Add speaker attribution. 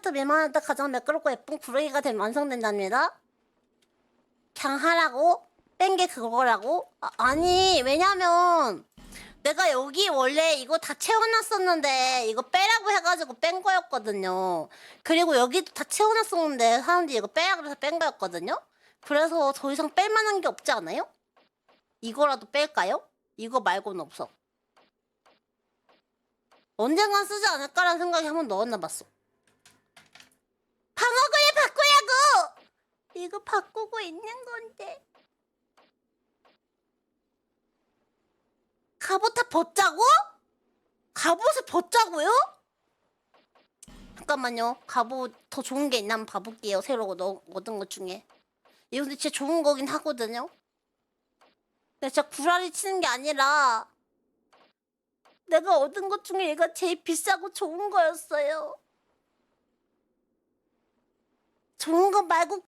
Speaker 1: 10% 미만할 때 가장 매끄럽고 예쁜 구르기가 되면 완성된답니다. 그냥 하라고? 뺀 게 그거라고? 아, 아니 왜냐면 내가 여기 원래 이거 다 채워놨었는데 이거 빼라고 해가지고 뺀 거였거든요. 그리고 여기도 다 채워놨었는데 사람들이 이거 빼라 그래서 뺀 거였거든요. 그래서 더 이상 뺄 만한 게 없지 않아요? 이거라도 뺄까요? 이거 말고는 없어. 언젠간 쓰지 않을까라는 생각이 한번 넣었나 봤어. 방어구를 바꾸라고! 이거 바꾸고 있는 건데. 갑옷 다 벗자고? 갑옷을 벗자고요? 잠깐만요. 갑옷 더 좋은 게 있나 한번 봐볼게요. 새로 얻- 얻은 것 중에. 이거 진짜 좋은 거긴 하거든요. 근데 진짜 구라리 치는 게 아니라 내가 얻은 것 중에 얘가 제일 비싸고 좋은 거였어요. 좋은 거 말고